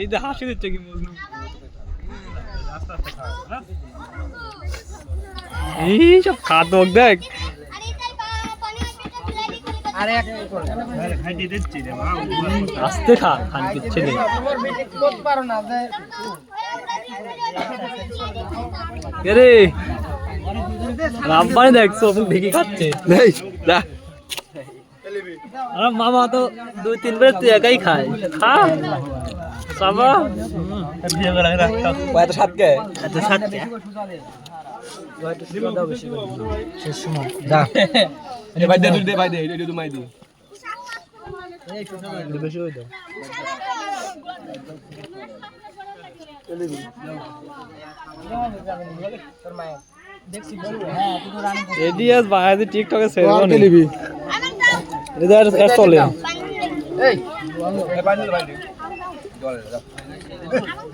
এই যে হাসি দিচ্ছে কি মজনু এই সব খাদক দেখ। আস্তে খা খান কিচ্ছে নেই করতে পারো না যে রে রাব্বানি দেখছ ওকে খাচ্ছে। মামা তো দুই তিন বেলা তুই একাই খায়। খা। সাবা এত সাত কে এত সাথে যা। এ ভাই দে দে ভাই দে এটা তো মাই দি। বেশি হয়ে দাও হ্যাঁ এডিএস বায়াজি টিকটকে সেভ কে নিবি এটা চলে এই 你过来，来。